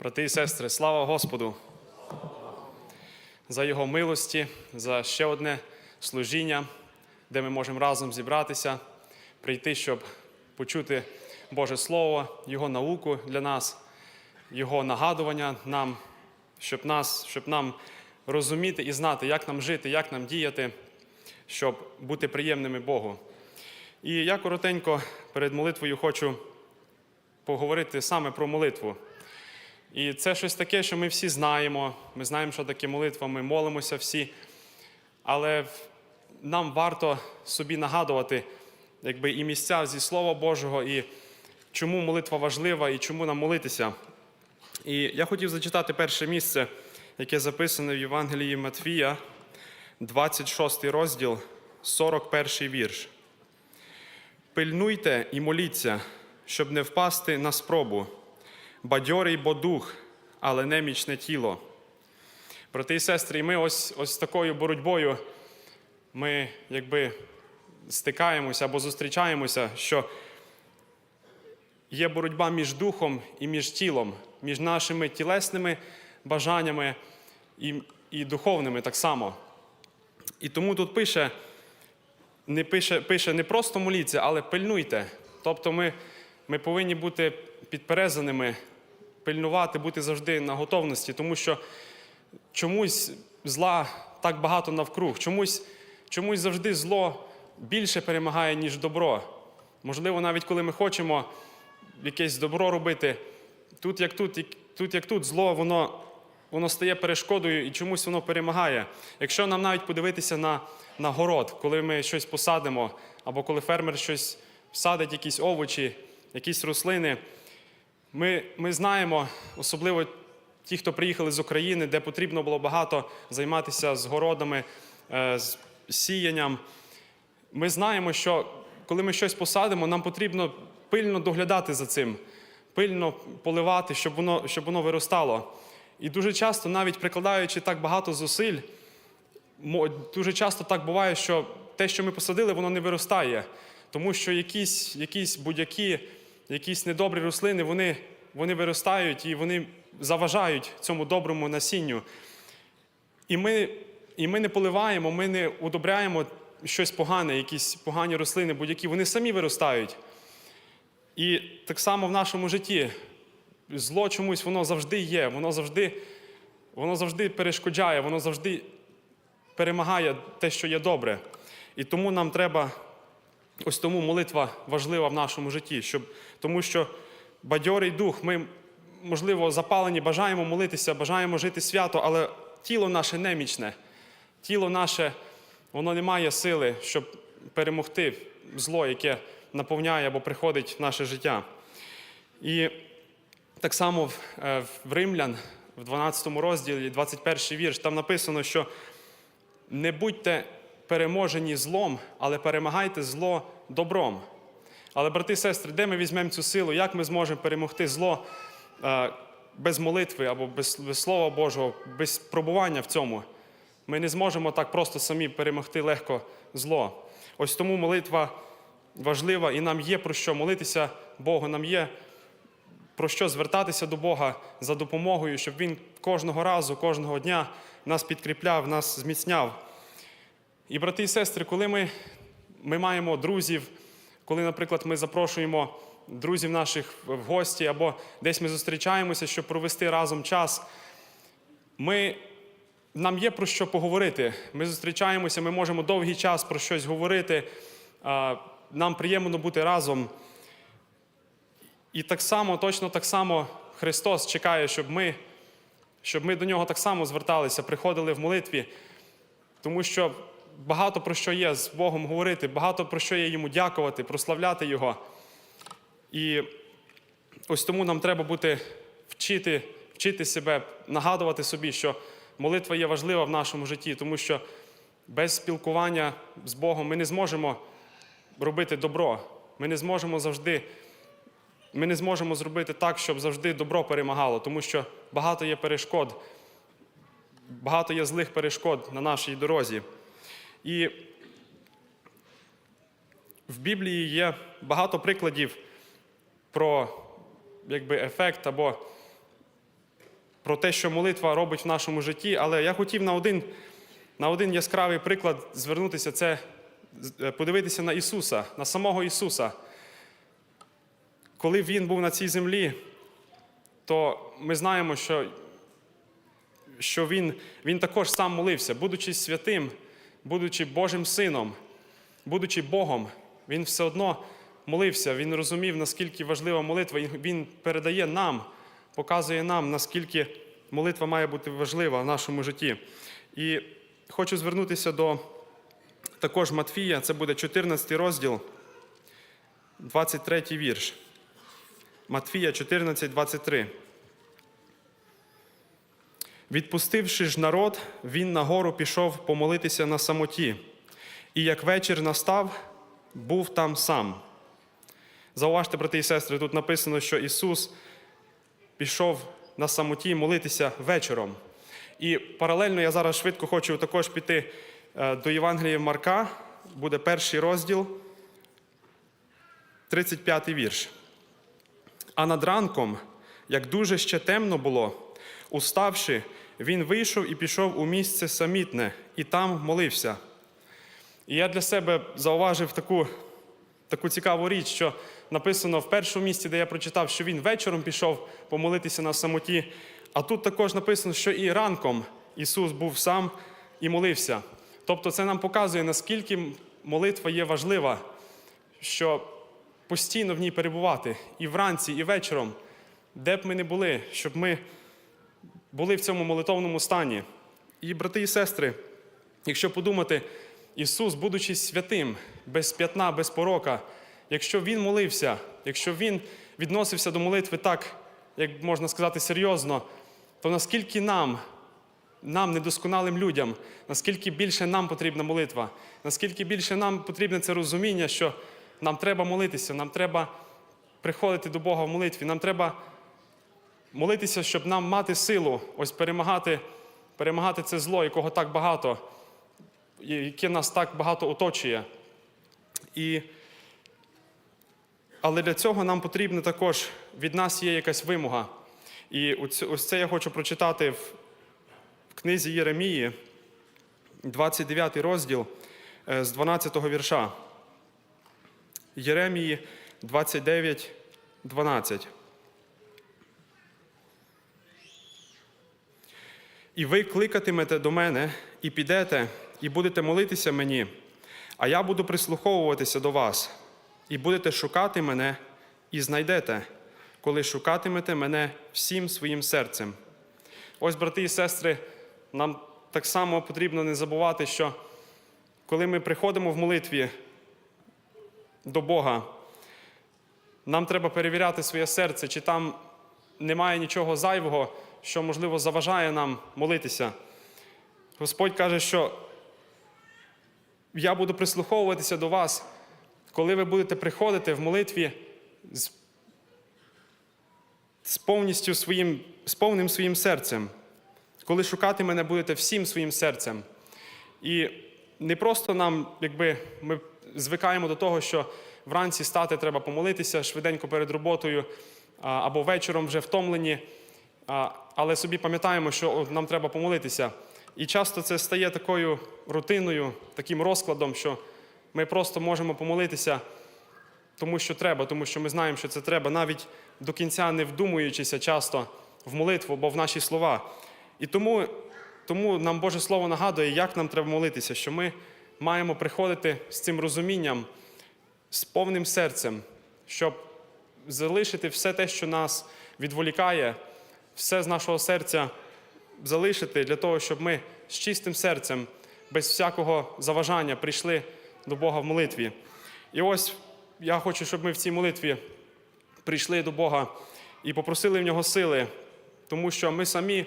Брати і сестри, слава Господу за Його милості, за ще одне служіння, де ми можемо разом зібратися, прийти, щоб почути Боже Слово, Його науку для нас, Його нагадування нам, щоб, нас, щоб нам розуміти і знати, як нам жити, як нам діяти, щоб бути приємними Богу. І я коротенько перед молитвою хочу поговорити саме про молитву. І це щось таке, що ми всі знаємо. Ми знаємо, що таке молитва, ми молимося всі. Але нам варто собі нагадувати якби, і місця зі Слова Божого, і чому молитва важлива, і чому нам молитися. І я хотів зачитати перше місце, яке записане в Євангелії Матфія, 26 розділ, 41 вірш. Пильнуйте і моліться, щоб не впасти на спробу. Бадьорий бо дух, але немічне тіло. Брати і сестри, ми ось, ось такою боротьбою ми якби стикаємося або зустрічаємося, що є боротьба між духом і між тілом, між нашими тілесними бажаннями і, і духовними так само. І тому тут пише, не пише, пише не просто моліться, але пильнуйте. Тобто ми, ми повинні бути підперезаними, пильнувати, бути завжди на готовності, тому що чомусь зла так багато навкруг, чомусь, чомусь завжди зло більше перемагає, ніж добро. Можливо, навіть коли ми хочемо якесь добро робити, тут як тут, тут як тут, зло, воно, воно стає перешкодою і чомусь воно перемагає. Якщо нам навіть подивитися на, на город, коли ми щось посадимо, або коли фермер щось садить, якісь овочі, якісь рослини, ми, ми знаємо, особливо ті, хто приїхали з України, де потрібно було багато займатися з городами, е, з сіянням. Ми знаємо, що коли ми щось посадимо, нам потрібно пильно доглядати за цим, пильно поливати, щоб воно, щоб воно виростало. І дуже часто, навіть прикладаючи так багато зусиль, дуже часто так буває, що те, що ми посадили, воно не виростає. Тому що якісь, якісь будь-які, якісь недобрі рослини, вони, вони виростають і вони заважають цьому доброму насінню. І ми, і ми не поливаємо, ми не удобряємо щось погане, якісь погані рослини, будь-які, вони самі виростають. І так само в нашому житті зло чомусь воно завжди є, воно завжди, воно завжди перешкоджає, воно завжди перемагає те, що є добре. І тому нам треба, ось тому молитва важлива в нашому житті, щоб, тому що бадьорий дух, ми, можливо, запалені, бажаємо молитися, бажаємо жити свято, але тіло наше немічне, тіло наше, воно не має сили, щоб перемогти зло, яке наповняє або приходить в наше життя. І так само в, е, в Римлян, в 12 розділі, 21 вірш, там написано, що не будьте переможені злом, але перемагайте зло добром. Але, брати і сестри, де ми візьмемо цю силу, як ми зможемо перемогти зло е, без молитви або без, Слова Божого, без пробування в цьому? Ми не зможемо так просто самі перемогти легко зло. Ось тому молитва важлива, і нам є про що молитися Богу, нам є про що звертатися до Бога за допомогою, щоб Він кожного разу, кожного дня нас підкріпляв, нас зміцняв. І, брати і сестри, коли ми, ми маємо друзів, коли, наприклад, ми запрошуємо друзів наших в гості або десь ми зустрічаємося, щоб провести разом час, ми, нам є про що поговорити. Ми зустрічаємося, ми можемо довгий час про щось говорити. Нам приємно бути разом. І так само, точно так само Христос чекає, щоб ми, щоб ми до нього так само зверталися, приходили в молитві, тому що багато про що є з Богом говорити, багато про що є йому дякувати, прославляти Його. І ось тому нам треба бути вчити, вчити себе, нагадувати собі, що молитва є важлива в нашому житті, тому що без спілкування з Богом ми не зможемо робити добро. Ми не зможемо завжди ми не зможемо зробити так, щоб завжди добро перемагало, тому що багато є перешкод, багато є злих перешкод на нашій дорозі. І в Біблії є багато прикладів про якби, ефект або про те, що молитва робить в нашому житті, але я хотів на один, на один яскравий приклад звернутися. Це е, подивитися на Ісуса, на самого Ісуса. Коли Він був на цій землі, то ми знаємо, що, що він, він також сам молився, будучи святим, будучи Божим Сином, будучи Богом, він все одно молився, він розумів, наскільки важлива молитва, він передає нам, показує нам, наскільки молитва має бути важлива в нашому житті. І хочу звернутися до також Матфія, це буде 14 розділ, 23 вірш. Матфія 14, 23. Відпустивши ж народ, він на гору пішов помолитися на самоті, і як вечір настав, був там сам. Зауважте, брати і сестри, тут написано, що Ісус пішов на самоті молитися вечором. І паралельно я зараз швидко хочу також піти е, до Євангелія Марка, буде перший розділ, 35 вірш. А над ранком, як дуже ще темно було, уставши, він вийшов і пішов у місце самітне, і там молився. І я для себе зауважив таку, таку цікаву річ, що написано в першому місці, де я прочитав, що він вечором пішов помолитися на самоті. А тут також написано, що і ранком Ісус був сам і молився. Тобто це нам показує, наскільки молитва є важлива, що постійно в ній перебувати і вранці, і вечором, де б ми не були, щоб ми були в цьому молитовному стані. І, брати і сестри, якщо подумати, Ісус, будучи святим, без п'ятна, без порока, якщо Він молився, якщо Він відносився до молитви так, як можна сказати, серйозно, то наскільки нам, нам, недосконалим людям, наскільки більше нам потрібна молитва, наскільки більше нам потрібне це розуміння, що нам треба молитися, нам треба приходити до Бога в молитві, нам треба молитися, щоб нам мати силу, ось перемагати, перемагати це зло, якого так багато, яке нас так багато оточує. І... Але для цього нам потрібно також, від нас є якась вимога. І ось це я хочу прочитати в, в книзі Єремії, 29 розділ е, з 12 вірша. Єремії 29, 12. І ви кликатимете до мене, і підете, і будете молитися мені, а я буду прислуховуватися до вас, і будете шукати мене, і знайдете, коли шукатимете мене всім своїм серцем. Ось, брати і сестри, нам так само потрібно не забувати, що коли ми приходимо в молитві до Бога, нам треба перевіряти своє серце, чи там немає нічого зайвого, що, можливо, заважає нам молитися. Господь каже, що я буду прислуховуватися до вас, коли ви будете приходити в молитві з, з повністю своїм, з повним своїм серцем, коли шукати мене будете всім своїм серцем. І не просто нам, якби ми звикаємо до того, що вранці стати треба помолитися швиденько перед роботою або вечором вже втомлені, але собі пам'ятаємо, що нам треба помолитися. І часто це стає такою рутиною, таким розкладом, що ми просто можемо помолитися, тому що треба, тому що ми знаємо, що це треба, навіть до кінця не вдумуючися часто в молитву або в наші слова. І тому, тому нам Боже Слово нагадує, як нам треба молитися, що ми маємо приходити з цим розумінням, з повним серцем, щоб залишити все те, що нас відволікає, все з нашого серця залишити для того, щоб ми з чистим серцем, без всякого заважання прийшли до Бога в молитві. І ось я хочу, щоб ми в цій молитві прийшли до Бога і попросили в нього сили, тому що ми самі,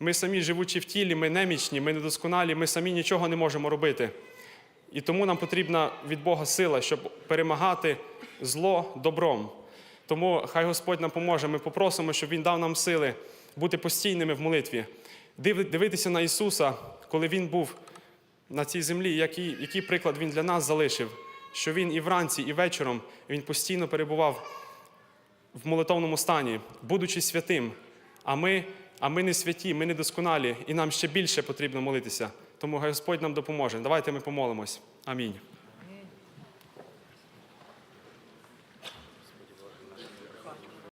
ми самі живучи в тілі, ми немічні, ми недосконалі, ми самі нічого не можемо робити. І тому нам потрібна від Бога сила, щоб перемагати зло добром. Тому хай Господь нам поможе. Ми попросимо, щоб Він дав нам сили бути постійними в молитві, дивитися на Ісуса, коли Він був на цій землі, який, який приклад Він для нас залишив, що Він і вранці, і вечором Він постійно перебував в молитовному стані, будучи святим. А ми, а ми не святі, ми не досконалі, і нам ще більше потрібно молитися. Тому Господь нам допоможе. Давайте ми помолимось. Амінь.